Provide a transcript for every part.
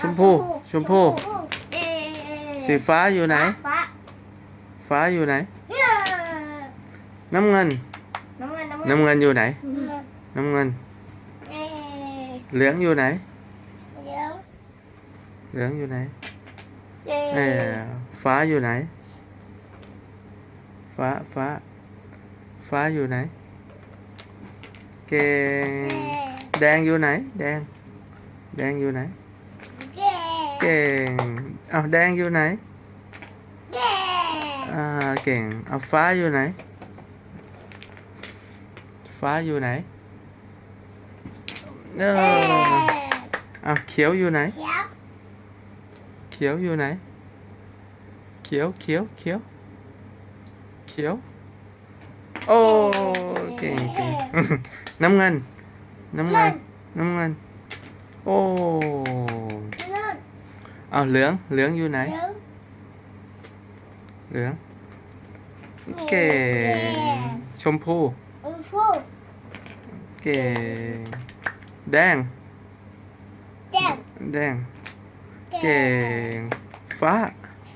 ชมพูชมพูเย้สีฟ้าอยู่ไหน ฟ้าฟ้าอยู่ไหนเย้น้ำเงิน น้ำเงินน้ำเงินน้ำเงินอยู่ไหน น้ำเงินน้ำเงินเย้เหลืองอยู่ไหน เดี๋ยวเหลืองอยู่ไหนเย้เออฟ้าอยู่ไหน ฟ้าฟ้า ฟ้าอยู่ไหน เก่ง แดงอยู่ไหน แดง แดงอยู่ไหนเย้ เก่งเอาแดงอยู่ไหนเย้อ่าเก่งเอาฟ้าอยู่ไหนฟ้าอยู่ไห เอาเหลืองเหลืองอยู่ไหนเดี๋ยวเหลืองเก่งชมพูอุ้ยฟูเก่งแดงเจ็บแดง เก่ง ฟ้า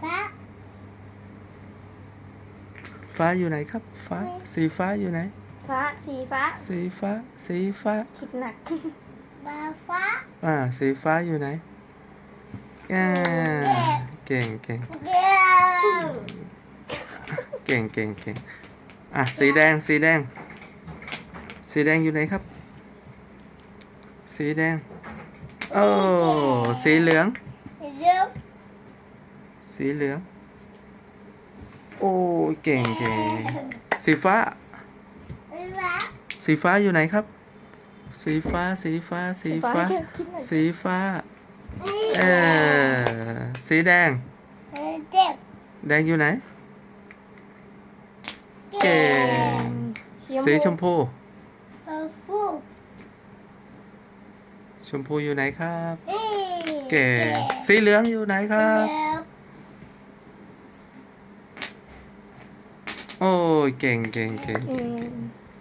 ฟ้า ฟ้าอยู่ไหนครับ ฟ้า สีฟ้าอยู่ไหน ฟ้า สีฟ้า สีฟ้า สีฟ้า คิดหนักมาฟ้า อ่า สีฟ้าอยู่ไหน อ่าเก่งเก่งเดี๋ยวเก่งเก่งเก่งอะสีแดงสีแดง สีแดงอยู่ไหนครับ สีแดงโอ้สีเหลืองเดี๋ยวสีเหลือง โอ้ยเก่งเก่งสีฟ้าฟ้า สีฟ้าอยู่ไหนครับ สีฟ้าสีฟ้าสีฟ้าคิดหนักสีฟ้า เออสีแดง เจ็บแดงอยู่ไหน เก่งสีชมพูฟูชมพูอยู่ไหนครับเก่เก่งสีเหลืองอยู่ไหนครับ โอ้ยเก่งเก่งเก่งอืม